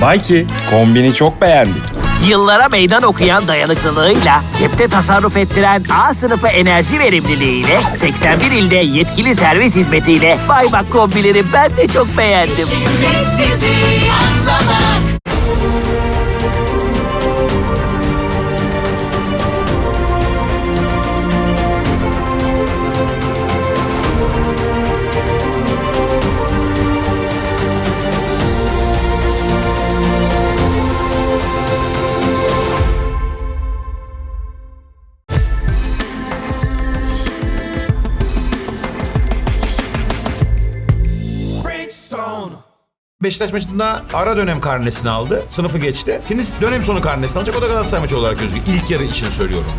Bayki, kombini çok beğendik. Yıllara meydan okuyan dayanıklılığıyla, cepte tasarruf ettiren A sınıfı enerji verimliliğiyle, 81 ilde yetkili servis hizmetiyle Baybak kombileri ben de çok beğendim. Şimdi sizi anlamak Beşiktaş maçında ara dönem karnesini aldı. Sınıfı geçti. Şimdi dönem sonu karnesini alacak. O da Galatasaray maçı olarak gözüküyor. İlk yarı için söylüyorum.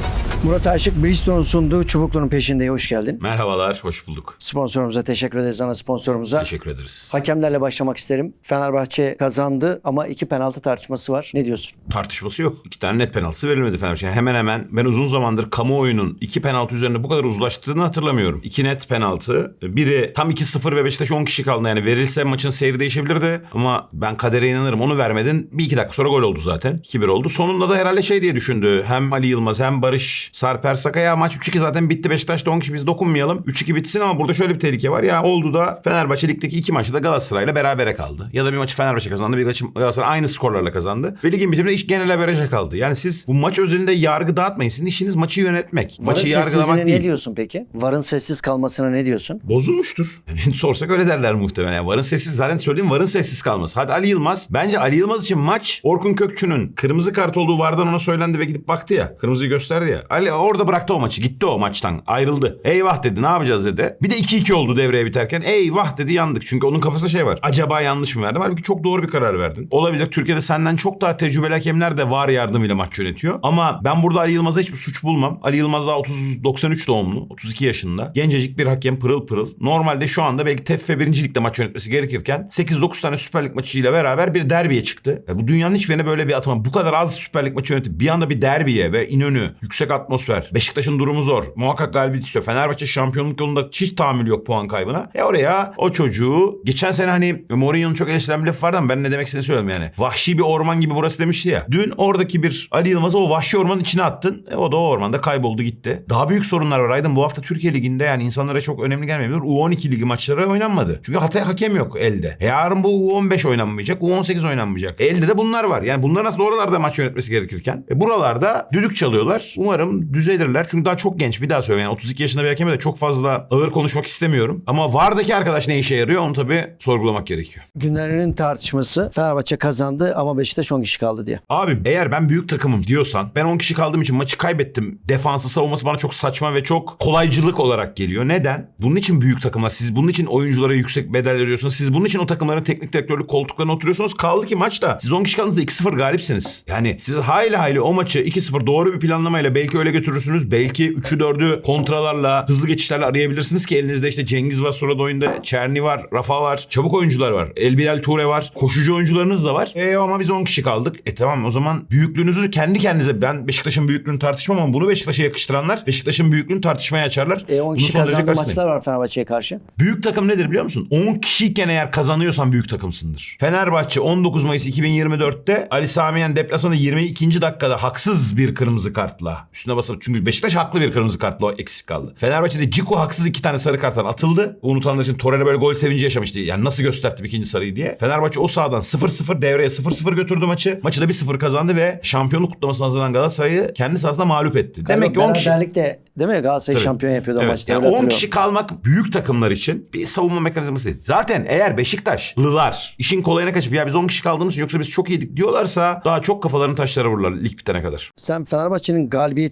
Murat Aşık Bridgestone'un sunduğu Çubuklu'nun peşinde hoş geldin. Merhabalar, hoş bulduk. Sponsorumuza teşekkür ederiz ana sponsorumuza. Teşekkür ederiz. Hakemlerle başlamak isterim. Fenerbahçe kazandı ama iki penaltı tartışması var. Ne diyorsun? Tartışması yok. İki tane net penaltısı verilmedi Fenerbahçe. Hemen hemen ben uzun zamandır kamuoyunun iki penaltı üzerinde bu kadar uzlaştığını hatırlamıyorum. İki net penaltı. Biri tam 2-0 ve Beşiktaş 10 kişi kaldı. Yani verilse maçın seyri değişebilirdi. Ama ben kadere inanırım. Onu vermedin. Bir iki dakika sonra gol oldu zaten. 2-1 oldu. Sonunda da herhalde şey diye düşündü. Hem Ali Yılmaz hem Barış Sarper Sakaya maç 3-2 zaten bitti. Beşiktaş'ta 10 kişi biz dokunmayalım. 3-2 bitsin ama burada şöyle bir tehlike var. Ya oldu da Fenerbahçe ligdeki iki maçta da Galatasaray'la berabere kaldı. Ya da bir maçı Fenerbahçe kazandı. Bir maçı Galatasaray aynı skorlarla kazandı. Ve ligin bitiminde iş genel averaja kaldı. Yani siz bu maç özelinde yargı dağıtmayın. Sizin işiniz maçı yönetmek. Varın maçı yargılamak değil. ne diyorsun peki? Varın sessiz kalmasına ne diyorsun? Bozulmuştur. Yani sorsak öyle derler muhtemelen. Yani varın sessiz zaten söyleyeyim varın sessiz kalması. Hadi Ali Yılmaz. Bence Ali Yılmaz için maç Orkun Kökçü'nün kırmızı kart olduğu vardan ona söylendi ve gidip baktı ya. Kırmızıyı gösterdi ya. Ali orada bıraktı o maçı. Gitti o maçtan. Ayrıldı. Eyvah dedi ne yapacağız dedi. Bir de 2-2 oldu devreye biterken. Eyvah dedi yandık. Çünkü onun kafasında şey var. Acaba yanlış mı verdim? Halbuki çok doğru bir karar verdin. Olabilir. Türkiye'de senden çok daha tecrübeli hakemler de var yardımıyla maç yönetiyor. Ama ben burada Ali Yılmaz'a hiçbir suç bulmam. Ali Yılmaz daha 30, 93 doğumlu. 32 yaşında. Gencecik bir hakem pırıl pırıl. Normalde şu anda belki ve 1. Lig'de maç yönetmesi gerekirken 8-9 tane Süper Lig maçıyla beraber bir derbiye çıktı. Ya bu dünyanın hiçbirine böyle bir atama. Bu kadar az Süper Lig maçı yönetip bir anda bir derbiye ve İnönü, yüksek atmosfer. Beşiktaş'ın durumu zor. Muhakkak galibiyet istiyor. Fenerbahçe şampiyonluk yolunda hiç tahammül yok puan kaybına. E oraya o çocuğu geçen sene hani Mourinho'nun çok eleştirilen bir lafı vardı ama ben ne demek istediğini söylüyorum yani. Vahşi bir orman gibi burası demişti ya. Dün oradaki bir Ali Yılmaz'ı o vahşi ormanın içine attın. E o da o ormanda kayboldu gitti. Daha büyük sorunlar var Aydın. Bu hafta Türkiye Ligi'nde yani insanlara çok önemli gelmeyebilir. U12 ligi maçları oynanmadı. Çünkü hata hakem yok elde. E yarın bu U15 oynanmayacak. U18 oynanmayacak. Elde de bunlar var. Yani bunlar nasıl oralarda maç yönetmesi gerekirken. E buralarda düdük çalıyorlar. Umarım düzelirler. Çünkü daha çok genç. Bir daha söyleyeyim. Yani 32 yaşında bir hakeme de çok fazla ağır konuşmak istemiyorum. Ama VAR'daki arkadaş ne işe yarıyor onu tabii sorgulamak gerekiyor. Günlerinin tartışması Fenerbahçe kazandı ama Beşiktaş 10 kişi kaldı diye. Abi eğer ben büyük takımım diyorsan ben 10 kişi kaldığım için maçı kaybettim. Defansı savunması bana çok saçma ve çok kolaycılık olarak geliyor. Neden? Bunun için büyük takımlar. Siz bunun için oyunculara yüksek bedel veriyorsunuz. Siz bunun için o takımların teknik direktörlük koltuklarına oturuyorsunuz. Kaldı ki maçta siz 10 kişi kaldığınızda 2-0 galipsiniz. Yani siz hayli hayli o maçı 2-0 doğru bir planlamayla belki öyle götürürsünüz. Belki 3'ü 4'ü kontralarla hızlı geçişlerle arayabilirsiniz ki elinizde işte Cengiz var sonra da oyunda. Çerni var, Rafa var. Çabuk oyuncular var. Elbilal Ture var. Koşucu oyuncularınız da var. E ama biz 10 kişi kaldık. E tamam o zaman büyüklüğünüzü kendi kendinize ben Beşiktaş'ın büyüklüğünü tartışmam ama bunu Beşiktaş'a yakıştıranlar Beşiktaş'ın büyüklüğünü tartışmaya açarlar. E 10 Bunun kişi kazandığı maçlar var Fenerbahçe'ye karşı. Büyük takım nedir biliyor musun? 10 kişiyken eğer kazanıyorsan büyük takımsındır. Fenerbahçe 19 Mayıs 2024'te Ali Samiyen deplasmanda 22. dakikada haksız bir kırmızı kartla üstüne basıp çünkü Beşiktaş haklı bir kırmızı kartla o eksik kaldı. Fenerbahçe'de Ciku haksız iki tane sarı karttan atıldı. Unutanlar için Torreira böyle gol sevinci yaşamıştı. Yani nasıl gösterdi ikinci sarıyı diye. Fenerbahçe o sahadan 0-0 devreye 0-0 götürdü maçı. Maçı da 1-0 kazandı ve şampiyonluk kutlamasına hazırlanan Galatasaray'ı kendi sahasında mağlup etti. Demek ki 10 kişi Beraberlikte değil mi Galatasaray Tabii. şampiyon yapıyordu o Evet, maçta. yani öyle 10 hatırlıyorum. kişi kalmak büyük takımlar için bir savunma mekanizması değil. Zaten eğer Beşiktaşlılar işin kolayına kaçıp ya biz 10 kişi kaldığımız için yoksa biz çok iyiydik diyorlarsa daha çok kafalarını taşlara vururlar lig bitene kadar. Sen Fenerbahçe'nin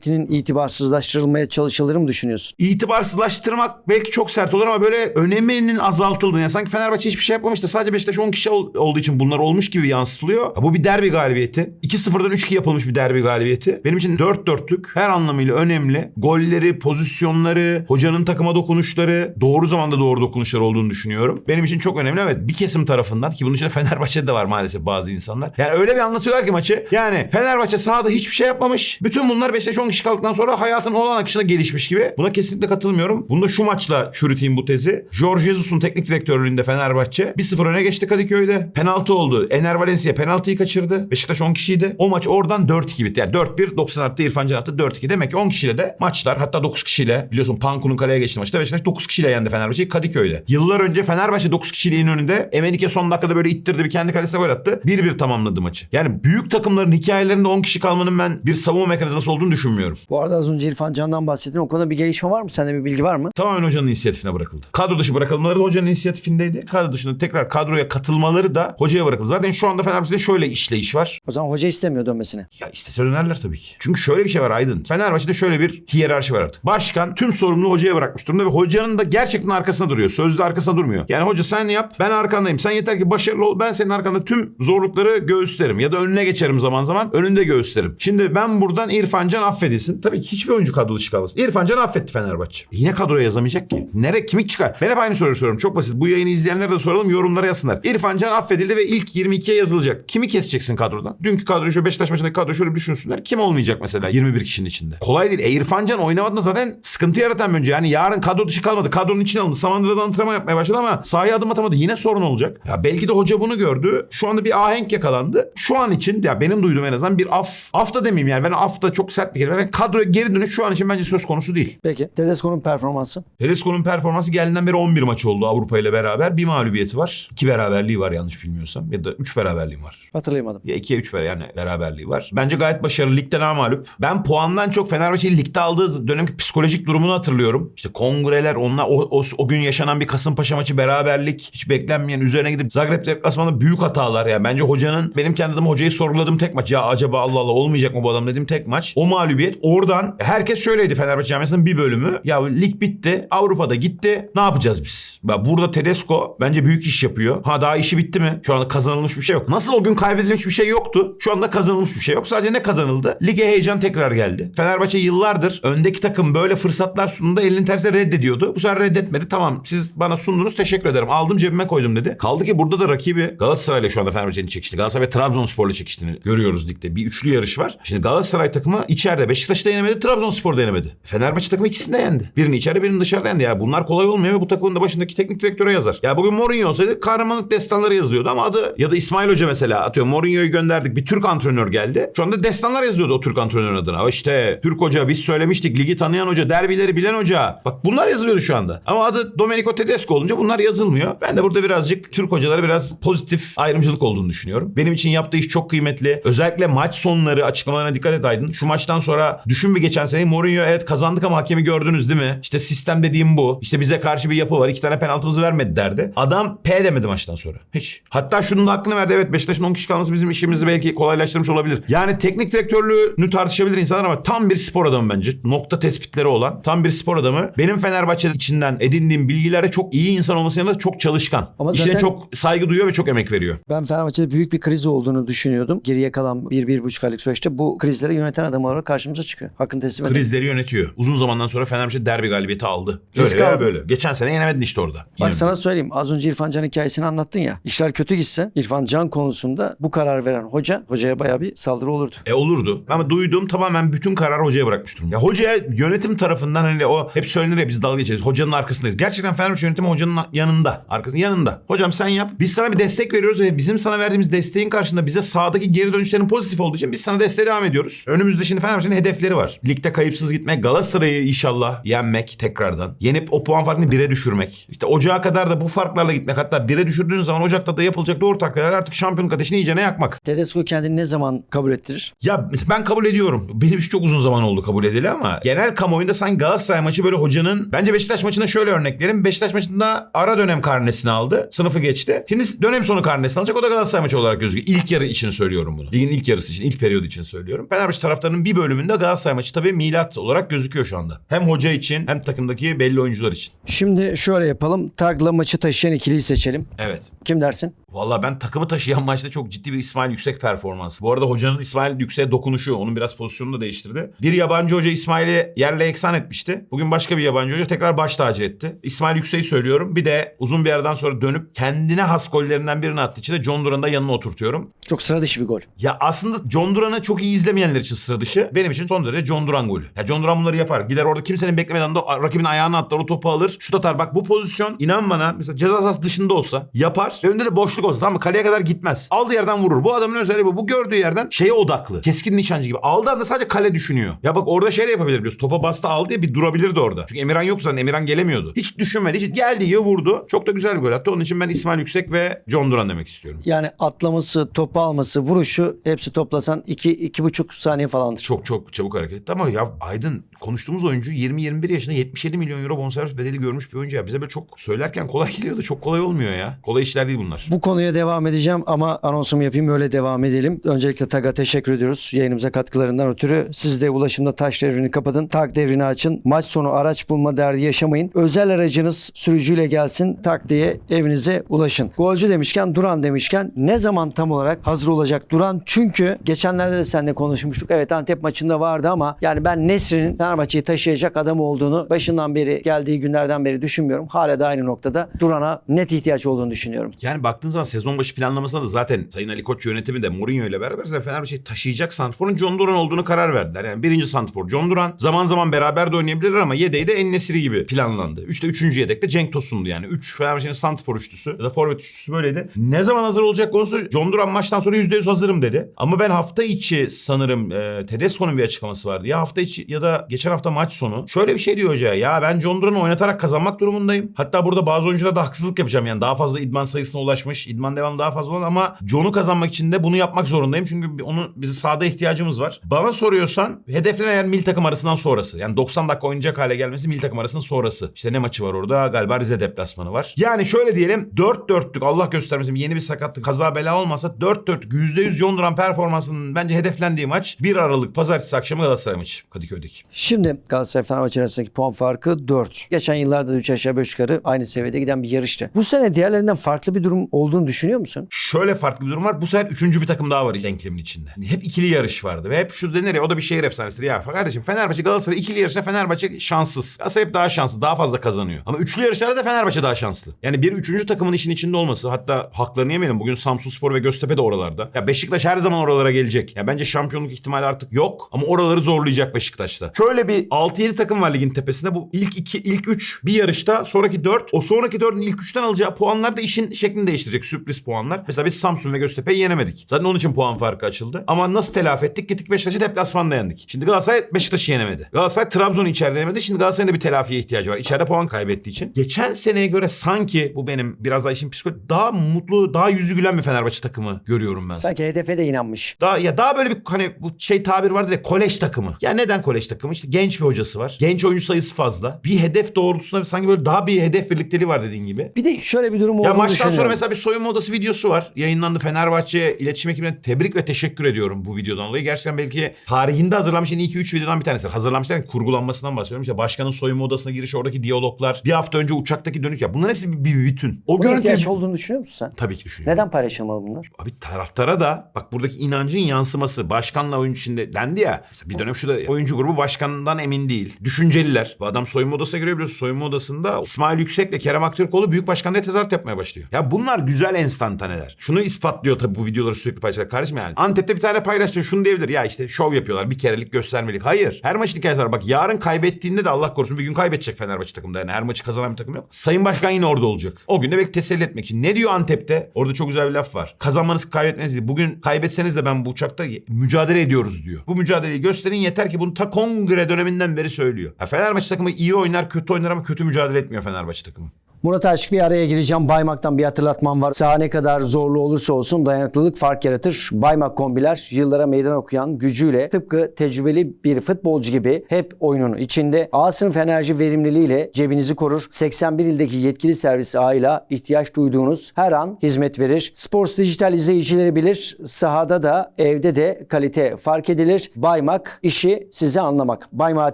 galibiyetinin itibarsızlaştırılmaya çalışıldığını mı düşünüyorsun? İtibarsızlaştırmak belki çok sert olur ama böyle öneminin azaltıldığını. Yani sanki Fenerbahçe hiçbir şey yapmamış da sadece Beşiktaş 10 kişi ol- olduğu için bunlar olmuş gibi yansıtılıyor. Bu bir derbi galibiyeti. 2-0'dan 3-2 yapılmış bir derbi galibiyeti. Benim için 4-4'lük her anlamıyla önemli. Golleri, pozisyonları, hocanın takıma dokunuşları doğru zamanda doğru dokunuşlar olduğunu düşünüyorum. Benim için çok önemli. Evet bir kesim tarafından ki bunun içinde Fenerbahçe'de de var maalesef bazı insanlar. Yani öyle bir anlatıyorlar ki maçı. Yani Fenerbahçe sahada hiçbir şey yapmamış. Bütün bunlar Beşiktaş 10 kişi kaldıktan sonra hayatın olan akışına gelişmiş gibi. Buna kesinlikle katılmıyorum. Bunu da şu maçla çürüteyim bu tezi. Jorge Jesus'un teknik direktörlüğünde Fenerbahçe 1-0 öne geçti Kadıköy'de. Penaltı oldu. Ener Valencia penaltıyı kaçırdı. Beşiktaş 10 kişiydi. O maç oradan 4-2 bitti. Yani 4-1 90 artı İrfan Can attı 4-2. Demek ki 10 kişiyle de maçlar hatta 9 kişiyle biliyorsun Panku'nun kaleye geçti maçta. Beşiktaş 9 kişiyle yendi Fenerbahçe'yi Kadıköy'de. Yıllar önce Fenerbahçe 9 kişiliğin önünde Emenike son dakikada böyle ittirdi bir kendi kalesine gol attı. 1-1 tamamladı maçı. Yani büyük takımların hikayelerinde 10 kişi kalmanın ben bir savunma mekanizması olduğunu düşünmüyorum. Bu arada az önce İrfan Can'dan bahsettin. O konuda bir gelişme var mı? Sende bir bilgi var mı? Tamamen hocanın inisiyatifine bırakıldı. Kadro dışı bırakılmaları da hocanın inisiyatifindeydi. Kadro dışında tekrar kadroya katılmaları da hocaya bırakıldı. Zaten şu anda Fenerbahçe'de şöyle işleyiş var. O zaman hoca istemiyor dönmesini. Ya istese dönerler tabii ki. Çünkü şöyle bir şey var Aydın. Fenerbahçe'de şöyle bir hiyerarşi var artık. Başkan tüm sorumluluğu hocaya bırakmış durumda ve hocanın da gerçekten arkasında duruyor. Sözde arkasında durmuyor. Yani hoca sen yap ben arkandayım. Sen yeter ki başarılı ol. Ben senin arkanda tüm zorlukları göğüslerim. Ya da önüne geçerim zaman zaman. Önünde göğüslerim. Şimdi ben buradan İrfan Can affedilsin. Tabii hiçbir oyuncu kadro dışı kalmasın. İrfan Can affetti Fenerbahçe. Yine kadroya yazamayacak ki. Nere kimi çıkar? Ben hep aynı soruyu soruyorum. Çok basit. Bu yayını izleyenlere de soralım. Yorumlara yazsınlar. İrfan Can affedildi ve ilk 22'ye yazılacak. Kimi keseceksin kadrodan? Dünkü kadroyu şöyle Beşiktaş maçındaki kadroyu şöyle bir düşünsünler. Kim olmayacak mesela 21 kişinin içinde? Kolay değil. E İrfan Can oynamadığında zaten sıkıntı yaratan oyuncu. Yani yarın kadro dışı kalmadı. Kadronun içine alındı. Samandıra'da antrenman yapmaya başladı ama sahaya adım atamadı. Yine sorun olacak. Ya belki de hoca bunu gördü. Şu anda bir ahenk yakalandı. Şu an için ya benim duyduğum en azından bir af. Af da demeyeyim yani. Ben af da çok sert bir kelime. Ben kadroya geri dönüş şu an için bence söz konusu değil. Peki. Tedesco'nun performansı. Tedesco'nun performansı geldiğinden beri 11 maç oldu Avrupa ile beraber. Bir mağlubiyeti var. İki beraberliği var yanlış bilmiyorsam. Ya da üç beraberliği var. Hatırlayamadım. Ya 2'ye 3 ver yani beraberliği var. Bence gayet başarılı. Ligde namalup. Ben puandan çok Fenerbahçe'yi ligde aldığı dönemki psikolojik durumunu hatırlıyorum. İşte kongreler, onlar o, o, o gün yaşanan bir Kasımpaşa maçı beraberlik. Hiç beklenmeyen üzerine gidip Zagreb deplasmanında büyük hatalar. Yani bence hocanın benim kendi adıma hocayı sorguladığım tek maç. Ya acaba Allah Allah olmayacak mı bu adam dediğim tek maç. O mağlubiyet. Oradan herkes şöyleydi Fenerbahçe camiasının bir bölümü. Ya lig bitti. Avrupa'da gitti. Ne yapacağız biz? Burada Tedesco bence büyük iş yapıyor. Ha daha işi bitti mi? Şu anda kazanılmış bir şey yok. Nasıl o gün kaybedilmiş bir şey yoktu? Şu anda kazanılmış bir şey yok. Sadece ne kazanıldı? Lige heyecan tekrar geldi. Fenerbahçe yıllardır öndeki takım böyle fırsatlar sunduğunda elinin tersine reddediyordu. Bu sefer reddetmedi. Tamam siz bana sundunuz teşekkür ederim. Aldım cebime koydum dedi. Kaldı ki burada da rakibi Galatasaray'la şu anda Fenerbahçe'nin çekişti. Galatasaray ve Trabzonspor'la çekiştiğini görüyoruz ligde. Bir üçlü yarış var. Şimdi Galatasaray takımı içeride Beşiktaş'ı da yenemedi. Trabzonspor da yenemedi. Fenerbahçe takımı ikisini de yendi. Birini içeride birini dışarıda yendi. Ya bunlar kolay olmuyor ve bu takımın da başındaki teknik direktöre yazar. Ya bugün Mourinho olsaydı kahramanlık destanları yazılıyordu ama adı ya da İsmail Hoca mesela atıyor Mourinho'yu gönderdik bir Türk antrenör geldi. Şu anda destanlar yazılıyordu o Türk antrenörün adına. İşte Türk hoca biz söylemiştik ligi tanıyan hoca derbileri bilen hoca. Bak bunlar yazılıyordu şu anda. Ama adı Domenico Tedesco olunca bunlar yazılmıyor. Ben de burada birazcık Türk hocalara biraz pozitif ayrımcılık olduğunu düşünüyorum. Benim için yaptığı iş çok kıymetli. Özellikle maç sonları açıklamalarına dikkat et Aydın. Şu maçtan sonra düşün bir geçen sene Mourinho evet kazandık ama hakemi gördünüz değil mi? İşte sistem dediğim bu. İşte bize karşı bir yapı var. İki tane penaltımızı vermedi derdi. Adam P demedi maçtan sonra. Hiç. Hatta şunun da hakkını verdi. Evet Beşiktaş'ın 10 kişi kalması bizim işimizi belki kolaylaştırmış olabilir. Yani teknik direktörlüğünü tartışabilir insanlar ama tam bir spor adamı bence. Nokta tespitleri olan tam bir spor adamı. Benim Fenerbahçe içinden edindiğim bilgilere çok iyi insan olmasının yanında çok çalışkan. Ama İşine zaten- çok saygı duyuyor ve çok emek veriyor. Ben Fenerbahçe'de büyük bir kriz olduğunu düşünüyordum. Geriye kalan bir, bir buçuk aylık süreçte bu krizleri yöneten adam olarak karşımıza çıkıyor. Hakkını teslim edelim. Krizleri yönetiyor. Uzun zamandan sonra Fenerbahçe derbi galibiyeti aldı. Risk Öyle veya aldı. böyle. Geçen sene yenemedin işte orada. Bak sana söyleyeyim az önce İrfan Can hikayesini anlattın ya. İşler kötü gitse İrfan Can konusunda bu karar veren hoca hocaya bayağı bir saldırı olurdu. E olurdu. Ama duyduğum tamamen bütün karar hocaya bırakmış durumda. Ya hocaya yönetim tarafından hani o hep söylenir ya biz dalga geçeriz. Hocanın arkasındayız. Gerçekten Fenerbahçe yönetimi hocanın yanında. Arkasında yanında. Hocam sen yap. Biz sana bir destek veriyoruz ve bizim sana verdiğimiz desteğin karşında bize sahadaki geri dönüşlerin pozitif olduğu için biz sana desteğe devam ediyoruz. Önümüzde şimdi Fenerbahçe'nin hedefleri var. Ligde kayıpsız gitmek, Galatasaray'ı inşallah yenmek tekrardan. Yenip o puan farkını bire düşürmek. İşte ocağa kadar da bu farklarla gitmek. Hatta bire düşürdüğün zaman Ocak'ta da yapılacak doğru takviyeler artık şampiyonluk ateşini iyicene yakmak. Tedesco kendini ne zaman kabul ettirir? Ya ben kabul ediyorum. Benim için çok uzun zaman oldu kabul edeli ama genel kamuoyunda sanki Galatasaray maçı böyle hocanın bence Beşiktaş maçında şöyle örnek verelim. Beşiktaş maçında ara dönem karnesini aldı. Sınıfı geçti. Şimdi dönem sonu karnesini alacak. O da Galatasaray maçı olarak gözüküyor. İlk yarı için söylüyorum bunu. Ligin ilk yarısı için, ilk periyodu için söylüyorum. Fenerbahçe taraftarının bir bölümünde Galatasaray maçı tabii milat olarak gözüküyor şu anda. Hem hoca için hem takımdaki belli oyuncular için. Şimdi şöyle yapalım. Tagla maçı taşıyan ikiliyi seçelim. Evet. Kim dersin? Valla ben takımı taşıyan maçta çok ciddi bir İsmail Yüksek performansı. Bu arada hocanın İsmail Yüksek'e dokunuşu onun biraz pozisyonunu da değiştirdi. Bir yabancı hoca İsmail'i yerle eksan etmişti. Bugün başka bir yabancı hoca tekrar baş tacı etti. İsmail Yüksek'i söylüyorum. Bir de uzun bir yerden sonra dönüp kendine has gollerinden birini attığı için de John Duran'ı da yanına oturtuyorum. Çok sıra dışı bir gol. Ya aslında John Duran'ı çok iyi izlemeyenler için sıra dışı. Benim için son derece John Duran golü. Ya John Duran bunları yapar. Gider orada kimsenin beklemeden de rakibin ayağına atlar o topu alır. Şut atar. Bak bu pozisyon inan bana mesela ceza sahası dışında olsa yapar. Ve önünde de boşluk olsa tamam mı? Kaleye kadar gitmez. Aldığı yerden vurur. Bu adamın özelliği bu. Bu gördüğü yerden şeye odaklı. Keskin nişancı gibi. Aldığı anda sadece kale düşünüyor. Ya bak orada şey de yapabilir biliyorsun. Topa bastı aldı ya bir durabilirdi orada. Çünkü Emirhan yoktu zaten. Emirhan gelemiyordu. Hiç düşünmedi. Hiç geldi gibi vurdu. Çok da güzel bir gol attı. Onun için ben İsmail Yüksek ve John Duran demek istiyorum. Yani atlaması, topu alması, vuruşu hepsi toplasan 2 iki, iki buçuk saniye falandır. Çok çok çabuk hareket ama ya Aydın konuştuğumuz oyuncu 20-21 yaşında 77 milyon euro bonservis bedeli görmüş bir oyuncu ya. Bize böyle çok söylerken kolay geliyordu. Çok kolay olmuyor ya. Kolay işler değil bunlar. Bu konuya devam edeceğim ama anonsumu yapayım öyle devam edelim. Öncelikle TAG'a teşekkür ediyoruz yayınımıza katkılarından ötürü. Siz de ulaşımda taş devrini kapatın, TAG devrini açın. Maç sonu araç bulma derdi yaşamayın. Özel aracınız sürücüyle gelsin tak diye evinize ulaşın. Golcü demişken, Duran demişken ne zaman tam olarak hazır olacak Duran? Çünkü geçenlerde de seninle konuşmuştuk. Evet Antep maçında vardı ama yani ben Nesri'nin Fenerbahçe'yi taşıyacak adam olduğunu başından beri geldiği günlerden beri düşünmüyorum. Hala da aynı noktada Duran'a net ihtiyaç olduğunu düşünüyorum. Yani baktığın zaman sezon başı planlamasında da zaten Sayın Ali Koç yönetimi de Mourinho ile beraber zaten Fenerbahçe'yi taşıyacak santrforun John Duran olduğunu karar verdiler. Yani birinci santrfor John Duran. Zaman zaman beraber de oynayabilirler ama yedeği de En Nesiri gibi planlandı. Üçte üçüncü yedekte Cenk Tosun'du yani. Üç Fenerbahçe'nin santrfor üçlüsü ya da forvet üçlüsü böyleydi. Ne zaman hazır olacak konusu John Duran maçtan sonra yüzde yüz hazırım dedi. Ama ben hafta içi sanırım e, Tedesco'nun bir açıklaması vardı. Ya hafta içi ya da geçen hafta maç sonu. Şöyle bir şey diyor hoca ya ben John Duran'ı oynatarak kazanmak durumundayım. Hatta burada bazı oyunculara da haksızlık yapacağım yani. Daha fazla idman sayısına ulaşmış. İdman devamı daha fazla olan ama John'u kazanmak için de bunu yapmak zorundayım. Çünkü onun bizi sahada ihtiyacımız var. Bana soruyorsan hedeflenen eğer milli takım arasından sonrası. Yani 90 dakika oynayacak hale gelmesi milli takım arasının sonrası. İşte ne maçı var orada? Galiba Rize deplasmanı var. Yani şöyle diyelim 4 dörtlük Allah göstermesin yeni bir sakatlık kaza bela olmasa 4 dörtlük %100 John Duran performansının bence hedeflendiği maç 1 Aralık pazartesi akşamı Galatasaray maçı Kadıköy'deki. Şimdi Galatasaray Fenerbahçe arasındaki puan farkı 4. Geçen yıllarda 3 aşağı 5 yukarı aynı seviyede giden bir yarıştı. Bu sene diğerlerinden farklı bir durum olduğunu düşünüyor musun? Şöyle farklı bir durum var. Bu sefer üçüncü bir takım daha var denklemin içinde. Hep ikili yarış vardı. Ve hep şu denir ya o da bir şehir efsanesidir. Ya kardeşim Fenerbahçe Galatasaray ikili yarışta Fenerbahçe şanssız. Galatasaray hep daha şanslı. Daha fazla kazanıyor. Ama üçlü yarışlarda da Fenerbahçe daha şanslı. Yani bir üçüncü takımın işin içinde olması. Hatta haklarını yemeyelim. Bugün Samsun Spor ve Göztepe de oralarda. Ya Beşiktaş her zaman oralara gelecek. Ya bence şampiyonluk ihtimali artık yok. Ama oraları zorlayacak Beşiktaş'ta. Şöyle bir 6-7 takım var ligin tepesinde. Bu ilk 2, ilk 3 bir yarışta. Sonraki 4. O sonraki 4'ün ilk 3'ten alacağı puanlar da işin şeklini değiştirecek. Sürpriz puanlar. Mesela biz Samsun ve Göztepe'yi yenemedik. Zaten onun için puan farkı açıldı. Ama nasıl telafi ettik? Gittik Beşiktaş'ı deplasmanda yendik. Şimdi Galatasaray Beşiktaş'ı yenemedi. Galatasaray Trabzon'u içeride yenemedi. Şimdi Galatasaray'ın da bir telafiye ihtiyacı var. İçeride puan kaybettiği için. Geçen seneye göre sanki bu benim biraz daha işin psikoloji daha mutlu, daha yüzü gülen bir Fenerbahçe takımı görüyorum ben. Sanki hedefe de inanmış. Daha ya daha böyle bir hani bu şey tabir vardır ya kolej takımı. Ya neden kolej takımı? İşte genç bir hocası var. Genç oyuncu sayısı fazla. Bir hedef doğrultusunda sanki böyle daha bir hedef birlikteliği var dediğin gibi. Bir de şöyle bir durum Ya olduğunu maçtan sonra mesela bir soyunma odası videosu var. Yayınlandı Fenerbahçe iletişim ekibine tebrik ve teşekkür ediyorum bu videodan dolayı. Gerçekten belki tarihinde hazırlanmış en iyi 2-3 videodan bir tanesi. Hazırlanmış derken kurgulanmasından bahsediyorum. İşte başkanın soyunma odasına girişi, oradaki diyaloglar, bir hafta önce uçaktaki dönüş ya bunların hepsi bir, bir bütün. O Buna görüntü ihtiyaç olduğunu düşünüyor musun sen? tabii ki düşünüyorum. Neden paylaşılmalı bunlar? Abi taraftara da bak buradaki inancın yansıması. Başkanla oyuncu içinde dendi ya. Mesela bir dönem şurada oyuncu grubu başkanından emin değil. Düşünceliler. Bu adam soyunma odasına giriyor biliyorsun. Soyunma odasında İsmail Yüksek'le Kerem Aktürkoğlu büyük başkanlığa tezahürat yapmaya başlıyor. Ya bunlar güzel enstantaneler. Şunu ispatlıyor tabii bu videoları sürekli paylaşarak. Kardeşim yani Antep'te bir tane paylaşsın şunu diyebilir. Ya işte şov yapıyorlar bir kerelik göstermelik. Hayır. Her maçın hikayesi var. Bak yarın kaybettiğinde de Allah korusun bir gün kaybedecek Fenerbahçe takımda. Yani her maçı kazanan bir takım yok. Sayın Başkan yine orada olacak. O gün de belki teselli etmek için. Ne diyor Antep'te? Orada çok güzel bir laf var. Kazanmanız kaybetmeniz değil. Bugün kaybetseniz de ben bu uçakta mücadele ediyoruz diyor. Bu mücadeleyi gösterin yeter ki bunu ta kongre döneminden beri söylüyor. Ya Fenerbahçe takımı iyi oynar, kötü oynar ama kötü mücadele etmiyor Fenerbahçe takımı. Murat Aşık bir araya gireceğim. Baymak'tan bir hatırlatmam var. Saha ne kadar zorlu olursa olsun dayanıklılık fark yaratır. Baymak kombiler yıllara meydan okuyan gücüyle tıpkı tecrübeli bir futbolcu gibi hep oyunun içinde. A sınıf enerji verimliliğiyle cebinizi korur. 81 ildeki yetkili servis ağıyla ihtiyaç duyduğunuz her an hizmet verir. Sports Dijital izleyicileri bilir. Sahada da evde de kalite fark edilir. Baymak işi size anlamak. Baymak'a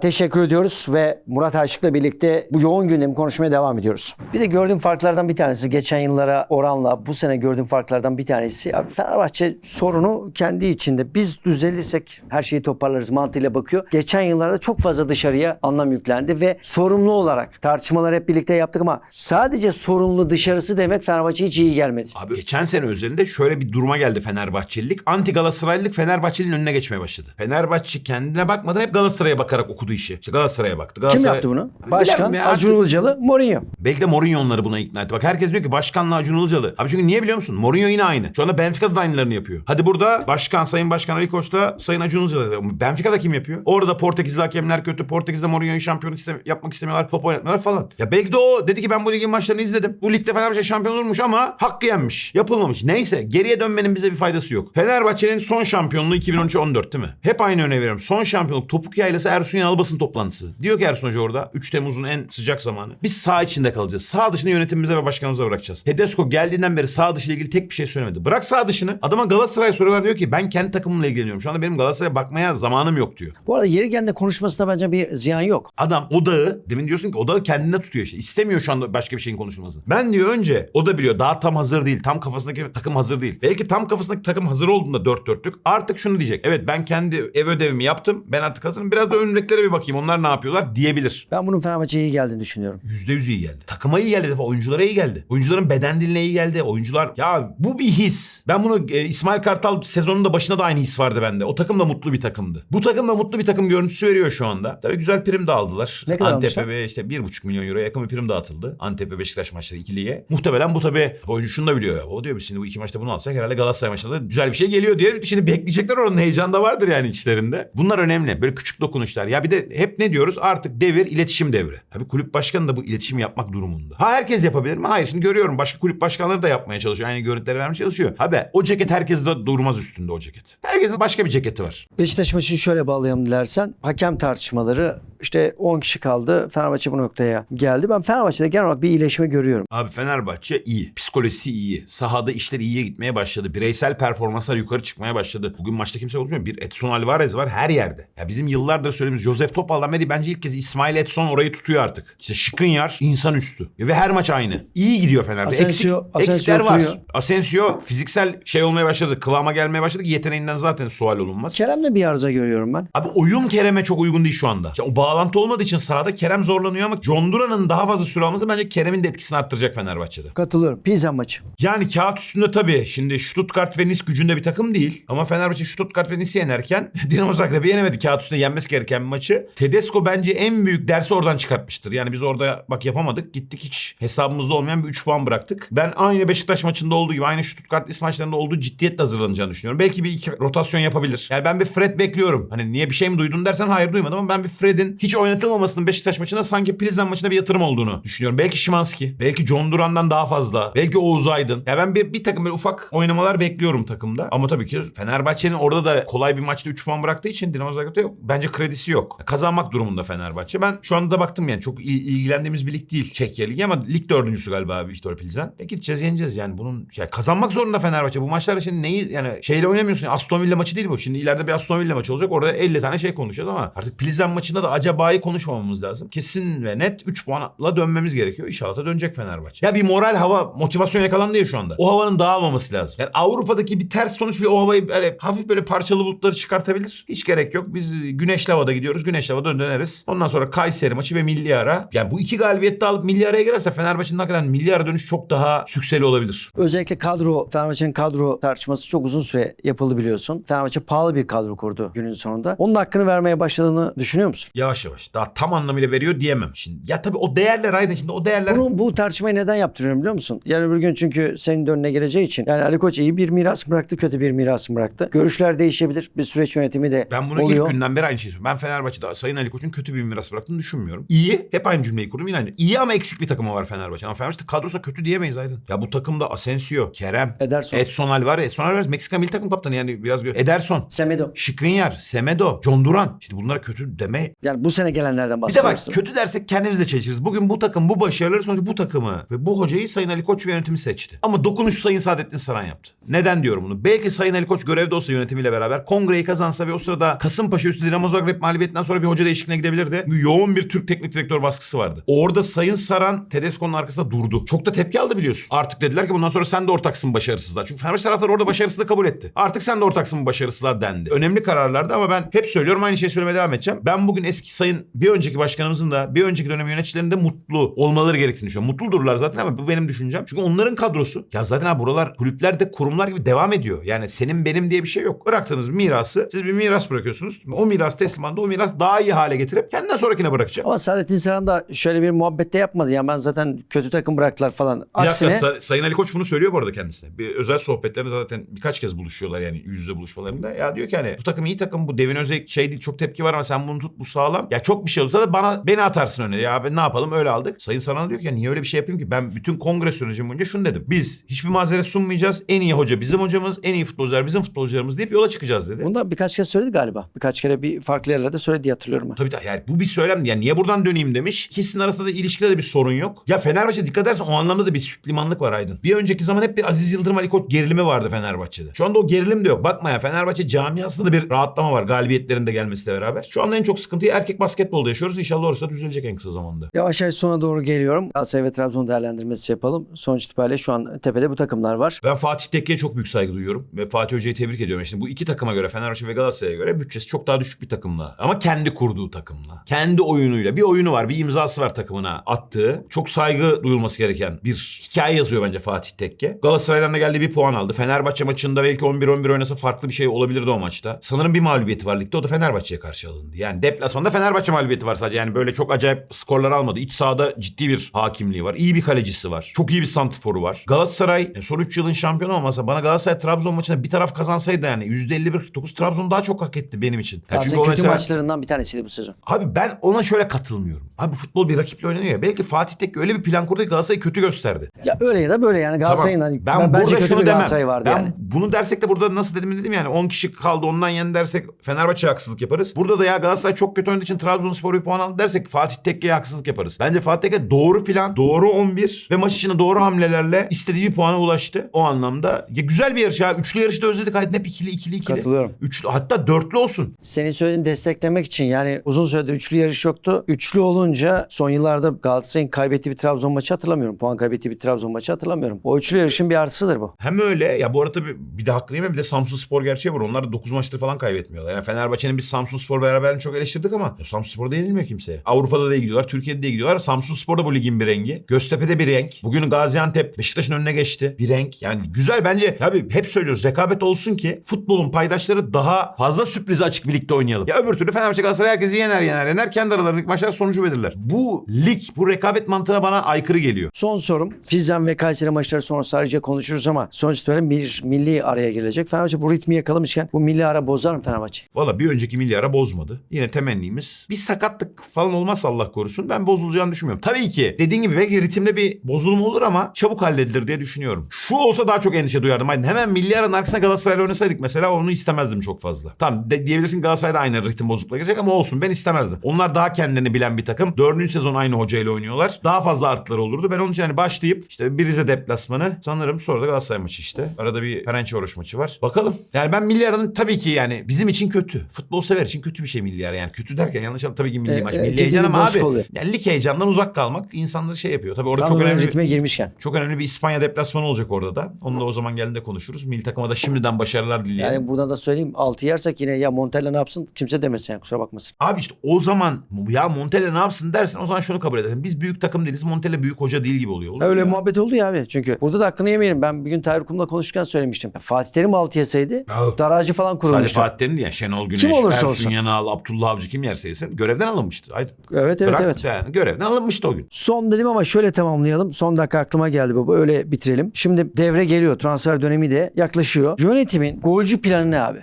teşekkür ediyoruz ve Murat Aşık'la birlikte bu yoğun gündemi konuşmaya devam ediyoruz. Bir de gördüğüm farklardan bir tanesi geçen yıllara oranla bu sene gördüğüm farklardan bir tanesi abi Fenerbahçe sorunu kendi içinde biz düzelirsek her şeyi toparlarız mantığıyla bakıyor. Geçen yıllarda çok fazla dışarıya anlam yüklendi ve sorumlu olarak tartışmalar hep birlikte yaptık ama sadece sorumlu dışarısı demek Fenerbahçe hiç iyi gelmedi. Abi geçen sene özelinde şöyle bir duruma geldi Fenerbahçelilik. Anti Galatasaraylılık Fenerbahçeli'nin önüne geçmeye başladı. Fenerbahçe kendine bakmadan hep Galatasaray'a bakarak okudu işi. İşte Galatasaray'a baktı. Kim Galatasaray... yaptı bunu? Başkan ya, Acun Ilıcalı, Mourinho. Belki de Mourinho onları buna ikna etti. Bak herkes diyor ki başkanla Acun Ilıcalı. Abi çünkü niye biliyor musun? Mourinho yine aynı. Şu anda Benfica'da da aynılarını yapıyor. Hadi burada başkan, sayın başkan Ali Koç da sayın Acun Ilıcalı. Benfica'da kim yapıyor? Orada Portekizli hakemler kötü. Portekiz'de Mourinho'yu şampiyon istemi- yapmak istemiyorlar. Top oynatmıyorlar falan. Ya belki de o dedi ki ben bu ligin maçlarını izledim. Bu ligde Fenerbahçe şampiyon olurmuş ama hakkı yenmiş. Yapılmamış. Neyse geriye dönmenin bize bir faydası yok. Fenerbahçe'nin son şampiyonluğu 2013-14 değil mi? Hep aynı örneği veriyorum. Son şampiyonluk topuk yaylası Ersun Yanal basın toplantısı. Diyor ki Ersun Hoca orada 3 Temmuz'un en sıcak zamanı. Biz sağ içinde kalacağız. Sağ dışını yönetimimize ve başkanımıza bırakacağız. Tedesco geldiğinden beri sağ dışı ile ilgili tek bir şey söylemedi. Bırak sağ dışını. Adama Galatasaray soruyorlar diyor ki ben kendi takımımla ilgileniyorum. Şu anda benim Galatasaray'a bakmaya zamanım yok diyor. Bu arada yeri geldiğinde konuşmasında bence bir ziyan yok. Adam odağı, demin diyorsun ki odağı kendine tutuyor işte. İstemiyor şu anda başka bir şeyin konuşulmasını. Ben diyor önce o da biliyor daha tam hazır değil. Tam kafasındaki takım hazır değil. Belki tam kafasındaki takım hazır olduğunda dört dörtlük artık şunu diyecek. Evet ben kendi ev ödevimi yaptım. Ben artık hazırım. Biraz da önümdekilere bir bakayım. Onlar ne yapıyorlar diyebilir. Ben bunun Fenerbahçe'ye iyi geldiğini düşünüyorum. Yüzde yüz iyi geldi. Takıma iyi geldi. defa Oyunculara iyi geldi. Oyuncuların beden diline iyi geldi. Oyuncular ya bu bir his. Ben bunu e, İsmail Kartal sezonun da başında da aynı his vardı bende. O takım da mutlu bir takımdı. Bu takım da mutlu bir takım görüntüsü veriyor şu anda. Tabii güzel prim de aldılar. Ne kadar Antep'e ve işte bir buçuk milyon euroya yakın bir prim dağıtıldı. Antep'e Beşiktaş maçları ikiliye. Muhtemelen bu tabii oyuncu şunu da biliyor. ya. O diyor biz şimdi bu iki maçta bunu alsak herhalde Galatasaray maçında da güzel bir şey geliyor diye. Şimdi bekleyecekler oranın heyecanı da vardır yani içlerinde. Bunlar önemli. Böyle küçük dokunuşlar. Ya bir de hep ne diyoruz? Artık devir iletişim devri. Tabii kulüp başkanı da bu iletişimi yapmak durumunda. Ha herkes yapabilir mi? Hayır. Şimdi görüyorum başka kulüp başkanları da yapmaya çalışıyor. Aynı görüntüleri vermeye çalışıyor. Abi o ceket herkes de durmaz üstünde o ceket. Herkesin başka bir ceketi var. Beşiktaş maçını şöyle bağlayalım dilersen. Hakem tartışmaları işte 10 kişi kaldı. Fenerbahçe bu noktaya geldi. Ben Fenerbahçe'de genel olarak bir iyileşme görüyorum. Abi Fenerbahçe iyi. Psikolojisi iyi. Sahada işler iyiye gitmeye başladı. Bireysel performanslar yukarı çıkmaya başladı. Bugün maçta kimse konuşmuyor. Bir Edson Alvarez var her yerde. Ya bizim yıllardır söylediğimiz Josef Topal'dan beri bence ilk kez İsmail Edson orayı tutuyor artık. İşte Skriniar insanüstü. Ve her maç aynı. İyi gidiyor Fenerbahçe. Asensio- Eksik, Asensio eksikler var. oturuyor. Asensio fiziksel şey olmaya başladı. Kıvama gelmeye başladı ki yeteneğinden zaten sual olunmaz. Kerem'de bir arıza görüyorum ben. Abi oyun Kerem'e çok uygun değil şu anda. İşte o bağlantı olmadığı için sahada Kerem zorlanıyor ama John Duran'ın daha fazla süre alması bence Kerem'in de etkisini arttıracak Fenerbahçe'de. Katılıyorum. Pizza maçı. Yani kağıt üstünde tabii şimdi Stuttgart ve Nice gücünde bir takım değil. Ama Fenerbahçe Stuttgart ve Nice'i yenerken Dinamo Zagreb'i yenemedi. Kağıt üstünde yenmesi gereken bir maçı. Tedesco bence en büyük dersi oradan çıkartmıştır. Yani biz orada bak yapamadık. Gittik hiç hesabımızda olmayan bir 3 puan bıraktık. Ben aynı Beşiktaş maçında olduğu gibi aynı Stuttgart Nice maçlarında olduğu ciddiyetle hazırlanacağını düşünüyorum. Belki bir iki rotasyon yapabilir. Yani ben bir Fred bekliyorum. Hani niye bir şey mi duydun dersen hayır duymadım ama ben bir Fred'in hiç oynatılmamasının Beşiktaş maçında sanki Pilsen maçında bir yatırım olduğunu düşünüyorum. Belki Şimanski, belki John Duran'dan daha fazla, belki Oğuz Aydın. Ya ben bir, bir takım böyle ufak oynamalar bekliyorum takımda. Ama tabii ki Fenerbahçe'nin orada da kolay bir maçta 3 puan bıraktığı için Dinamo Zagreb'de yok. Bence kredisi yok. Kazanmak durumunda Fenerbahçe. Ben şu anda da baktım yani çok il- ilgilendiğimiz bir lig değil Çekya Ligi ama lig dördüncüsü galiba Viktor Pilsen. E gideceğiz yeneceğiz yani bunun ya kazanmak zorunda Fenerbahçe. Bu maçlarda şimdi neyi yani şeyle oynamıyorsun. Aston Villa maçı değil bu. Şimdi ileride bir Aston Villa maçı olacak. Orada 50 tane şey konuşacağız ama artık Pilsen maçında da acabayı konuşmamamız lazım. Kesin ve net 3 puanla dönmemiz gerekiyor. İnşallah da dönecek Fenerbahçe. Ya bir moral hava motivasyon yakalandı ya şu anda. O havanın dağılmaması lazım. Yani Avrupa'daki bir ters sonuç bile o havayı böyle hafif böyle parçalı bulutları çıkartabilir. Hiç gerek yok. Biz güneşli havada gidiyoruz. Güneşli havada döneriz. Ondan sonra Kayseri maçı ve milli ara. Yani bu iki galibiyet de alıp milli araya girerse Fenerbahçe'nin hakikaten milli ara dönüş çok daha sükseli olabilir. Özellikle kadro, Fenerbahçe'nin kadro tartışması çok uzun süre yapıldı biliyorsun. Fenerbahçe pahalı bir kadro kurdu günün sonunda. Onun hakkını vermeye başladığını düşünüyor musun? Yavaş yavaş. Daha tam anlamıyla veriyor diyemem. Şimdi ya tabii o değerler Aydın şimdi o değerler Bunu, bu tartışmayı neden yaptırıyorum biliyor musun? Yani bir gün çünkü senin de önüne geleceği için. Yani Ali Koç iyi bir miras bıraktı, kötü bir miras bıraktı? Görüşler değişebilir. Bir süreç yönetimi de Ben bunu oluyor. ilk günden beri aynı şeyi söylüyorum. Ben Fenerbahçe'de Sayın Ali Koç'un kötü bir miras bıraktığını düşünmüyorum. İyi. Hep aynı cümleyi kurdum yine aynı. İyi ama eksik bir takımı var Fenerbahçe. Ama Fenerbahçe kadrosu kötü diyemeyiz Aydın. Ya bu takımda Asensio, Kerem, Ederson. Edson Alvarez. Edson Alvarez Meksika milli takım kaptanı yani biraz gö- Ederson. Semedo. Skriniar, Semedo, John Duran. Şimdi bunlara kötü deme. Yani bu sene gelenlerden Bir de bak kötü dersek kendimiz de çelişiriz. Bugün bu takım bu başarıları sonucu bu takımı ve bu hocayı Sayın Ali Koç ve yönetimi seçti. Ama dokunuş Sayın Saadettin Saran yaptı. Neden diyorum bunu? Belki Sayın Ali Koç görevde olsa yönetimiyle beraber kongreyi kazansa ve o sırada Kasımpaşa üstü Dinamo Zagreb mağlubiyetinden sonra bir hoca değişikliğine gidebilirdi. Yoğun bir Türk teknik direktör baskısı vardı. Orada Sayın Saran Başkan Tedesco'nun arkasında durdu. Çok da tepki aldı biliyorsun. Artık dediler ki bundan sonra sen de ortaksın başarısızlar. Çünkü Fenerbahçe taraftarı orada başarısızlığı kabul etti. Artık sen de ortaksın bu başarısızlar dendi. Önemli kararlardı ama ben hep söylüyorum aynı şeyi söylemeye devam edeceğim. Ben bugün eski sayın bir önceki başkanımızın da bir önceki dönem yöneticilerinin de mutlu olmaları gerektiğini düşünüyorum. Mutludurlar zaten ama bu benim düşüncem. Çünkü onların kadrosu ya zaten ha buralar kulüpler de kurumlar gibi devam ediyor. Yani senin benim diye bir şey yok. Bıraktığınız mirası siz bir miras bırakıyorsunuz. O miras teslim anda o miras daha iyi hale getirip kendinden sonrakine bırakacak. Ama Saadettin Saran da şöyle bir muhabbette yapmadı. Yani ben zaten kötü takım bıraktılar falan. Aksine Sa- Sayın Ali Koç bunu söylüyor bu arada kendisine. Bir özel sohbetlerinde zaten birkaç kez buluşuyorlar yani yüz yüze buluşmalarında. Ya diyor ki hani bu takım iyi takım bu Devin Özek şey değil çok tepki var ama sen bunu tut bu sağlam. Ya çok bir şey olursa da bana beni atarsın öne. Ya ben ne yapalım öyle aldık. Sayın Saran diyor ki niye öyle bir şey yapayım ki? Ben bütün kongre sürecim boyunca şunu dedim. Biz hiçbir mazeret sunmayacağız. En iyi hoca bizim hocamız, en iyi futbolcular bizim futbolcularımız deyip yola çıkacağız dedi. bunu da birkaç kez söyledi galiba. Birkaç kere bir farklı yerlerde söyledi hatırlıyorum ben. Tabii tabii yani bu bir söylem. Yani niye buradan döneyim demiş. İkisinin arasında da ilişkide de bir sorun yok. Ya Fenerbahçe dikkat edersen o anlamda da bir süt limanlık var Aydın. Bir önceki zaman hep bir Aziz Yıldırım Ali Koç gerilimi vardı Fenerbahçe'de. Şu anda o gerilim de yok. Bakma ya Fenerbahçe camiasında da bir rahatlama var. Galibiyetlerin de gelmesiyle beraber. Şu anda en çok sıkıntıyı erkek basketbolda yaşıyoruz. İnşallah orası da düzelecek en kısa zamanda. Yavaş yavaş sona doğru geliyorum. Galatasaray ve Trabzon değerlendirmesi yapalım. Sonuç itibariyle şu an tepede bu takımlar var. Ben Fatih Tekke'ye çok büyük saygı duyuyorum. Ve Fatih Hoca'yı tebrik ediyorum. Şimdi bu iki takıma göre Fenerbahçe ve Galatasaray'a göre bütçesi çok daha düşük bir takımla. Ama kendi kurduğu takımla. Kendi oyunuyla. Bir oyunu var. Bir imzası var takımına attığı. Çok saygı duyulması gereken bir hikaye yazıyor bence Fatih Tekke. Galatasaray'dan da geldi bir puan aldı. Fenerbahçe maçında belki 11-11 oynasa farklı bir şey olabilirdi o maçta. Sanırım bir mağlubiyeti var ligde. O da Fenerbahçe'ye karşı alındı. Yani deplasmanda Fenerbahçe mağlubiyeti var sadece. Yani böyle çok acayip skorlar almadı. İç sahada ciddi bir hakimliği var. İyi bir kalecisi var. Çok iyi bir santiforu var. Galatasaray e, son 3 yılın şampiyonu olmasa bana Galatasaray Trabzon maçında bir taraf kazansaydı yani %51-49 Trabzon daha çok hak etti benim için. Ya çünkü kötü mesela- maçlarından bir tanesiydi bu sezon. Abi ben ona şöyle katılmıyorum. Abi futbol bir rakiple oynanıyor ya. Belki Fatih Tekke öyle bir plan kurdu ki Galatasaray'ı kötı gösterdi. Ya öyle ya da böyle yani Galatasaray'ın Tamam. hani, ben, ben, bence burada kötü şunu bir demem. Galatasaray vardı ben yani. bunu dersek de burada nasıl dedim dedim yani 10 kişi kaldı ondan yen dersek Fenerbahçe'ye haksızlık yaparız. Burada da ya Galatasaray çok kötü oynadığı için Trabzonspor bir puan aldı dersek Fatih Tekke'ye haksızlık yaparız. Bence Fatih Tekke doğru plan, doğru 11 ve maç içinde doğru hamlelerle istediği bir puana ulaştı. O anlamda ya güzel bir yarış ya. Üçlü yarışta özledik. Haydi hep ikili ikili ikili. Katılıyorum. Üçlü hatta dörtlü olsun. Senin söylediğini desteklemek için yani uzun süredir üçlü yarış yoktu. Üçlü olunca son yıllarda Galatasaray'ın kaybettiği bir Trabzon maçı hatırlamıyorum. Puan kaybettiği bir Trabzon maçı hatırlamıyorum. O üçlü yarışın bir artısıdır bu. Hem öyle ya bu arada tabii bir de hakkını yemem bir de Samsun Spor gerçeği var. Onlar da 9 maçtır falan kaybetmiyorlar. Yani Fenerbahçe'nin biz Samsun Spor beraberliğini çok eleştirdik ama ya Samsun Spor'da yenilmiyor kimseye. Avrupa'da da iyi gidiyorlar, Türkiye'de de iyi gidiyorlar. Samsun Spor da bu ligin bir rengi. Göztepe'de bir renk. Bugün Gaziantep Beşiktaş'ın önüne geçti. Bir renk. Yani güzel bence. Abi hep söylüyoruz rekabet olsun ki futbolun paydaşları daha fazla sürprize açık bir ligde oynayalım. Ya öbür türlü Fenerbahçe Galatasaray herkesi yener yener yener. Kendi aralarındaki maçlar sonucu belirler. Bu lig, bu rekabet mantığına bana aykırı geliyor. Son sorum. Fizan ve Kayseri maçları sonra sadece konuşuruz ama sonuç itibariyle bir milli araya gelecek. Fenerbahçe bu ritmi yakalamışken bu milli ara bozar mı Fenerbahçe? Valla bir önceki milyara bozmadı. Yine temennimiz bir sakatlık falan olmazsa Allah korusun ben bozulacağını düşünmüyorum. Tabii ki dediğin gibi belki ritimde bir bozulma olur ama çabuk halledilir diye düşünüyorum. Şu olsa daha çok endişe duyardım. Aydın hemen milyaranın arkasına Galatasaray'la oynasaydık mesela onu istemezdim çok fazla. Tamam de, diyebilirsin Galatasaray'da aynı ritim bozukluğa girecek ama olsun ben istemezdim. Onlar daha kendilerini bilen bir takım. Dördüncü sezon aynı hocayla oynuyorlar. Daha fazla artıları olurdu. Ben onun için hani başlayıp işte bir Rize deplasmanı sanırım sonra da Galatasaray maçı işte. Arada bir Ferencvaroş maçı var. Bakalım. Yani ben milyaranın tabii ki yani bizim için kötü. Futbol sever için kötü bir şey milyar yani. Kötü derken yanlış anladım. Tabii ki milli E, maç. e, milli heyecan bir ama abi. oluyor. Yani lig heyecandan uzak kalmak insanları şey yapıyor. Tabii orada Tam çok önemli. ritme girmişken. Çok önemli bir İspanya deplasmanı olacak orada da. Onu da o zaman geldiğinde konuşuruz. Milli takıma da şimdiden başarılar dileyelim. Yani buradan da söyleyeyim 6 yersek yine ya Montella ne yapsın kimse demesin yani kusura bakmasın. Abi işte o zaman ya Montella ne yapsın dersin o zaman şunu kabul edersin. Biz büyük takım değiliz. Montella büyük hoca değil gibi oluyor. Olur Öyle ya? muhabbet oldu ya abi. Çünkü burada da hakkını yemeyelim. Ben bir gün Tahir Kum'la konuşurken söylemiştim. Fatih Terim 6 yeseydi Ya. daracı falan Sadece kurulmuştu. Fatih Terim değil yani Şenol Güneş, Kim olursa Ersun olsun. Yanal, Abdullah Avcı kim yerse yesin görevden alınmıştı. Haydi. Evet evet Bırak evet. Yani görevden alınmıştı o gün. Son dedim ama şöyle tamamlayalım. Son dakika aklıma geldi baba. Öyle bitirelim. Şimdi devre geliyor. Transfer dönemi de yaklaşıyor. Yönetimin golcü planı ne abi?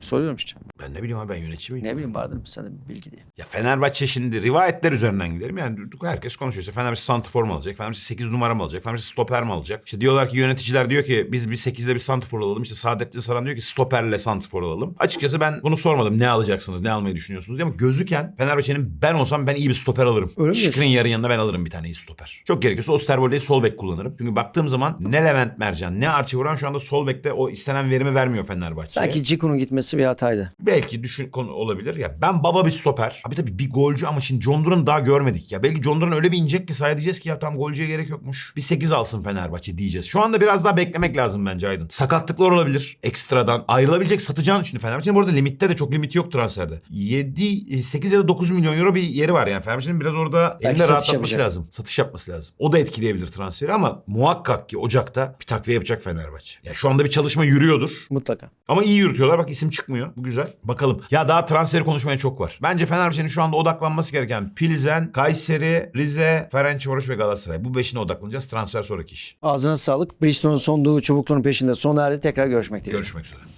Soruyorum işte. Ben ne bileyim abi ben yönetici miyim? Ne bileyim vardır mı sende bir bilgi diye. Ya Fenerbahçe şimdi rivayetler üzerinden gidelim. Yani herkes konuşuyor. İşte Fenerbahçe santrfor mu alacak? Fenerbahçe 8 numara mı alacak? Fenerbahçe stoper mi alacak? İşte diyorlar ki yöneticiler diyor ki biz bir 8'de bir santrfor alalım. İşte Saadettin Saran diyor ki stoperle santrfor alalım. Açıkçası ben bunu sormadım. Ne alacaksınız? Ne almayı düşünüyorsunuz diye ama gözüken Fenerbahçe'nin ben olsam ben iyi bir stoper alırım. Öyle mi diyorsun? Şükrü'nün yarı yanına ben alırım bir tane iyi stoper. Çok gerekiyorsa Osterwolde'yi sol bek kullanırım. Çünkü baktığım zaman ne Levent Mercan ne Archie Vuran şu anda sol bekte o istenen verimi vermiyor Fenerbahçe'ye. Sanki Ciku'nun gitmesi bir hataydı. belki düşün konu olabilir ya. Ben baba bir stoper. Abi tabii bir golcü ama şimdi John Duran'ı daha görmedik ya. Belki John Duran öyle bir inecek ki sahaya diyeceğiz ki ya tam golcüye gerek yokmuş. Bir 8 alsın Fenerbahçe diyeceğiz. Şu anda biraz daha beklemek lazım bence Aydın. Sakatlıklar olabilir ekstradan. Ayrılabilecek satacağın şimdi Fenerbahçe'nin bu arada limitte de çok limiti yok transferde. 7, 8 ya da 9 milyon euro bir yeri var yani. Fenerbahçe'nin biraz orada elinde satış rahatlatması yapacak. lazım. Satış yapması lazım. O da etkileyebilir transferi ama muhakkak ki Ocak'ta bir takviye yapacak Fenerbahçe. Ya şu anda bir çalışma yürüyordur. Mutlaka. Ama iyi yürütüyorlar. Bak isim çıkmıyor. Bu güzel. Bakalım. Ya daha transferi konuşmaya çok var. Bence Fenerbahçe'nin şu anda odaklanması gereken Pilsen, Kayseri, Rize, Ferencvaroş ve Galatasaray. Bu beşine odaklanacağız. Transfer sonraki iş. Ağzına sağlık. Bristol'un sonduğu çubukluğun peşinde sona erdi. Tekrar görüşmek dileğiyle. Görüşmek üzere.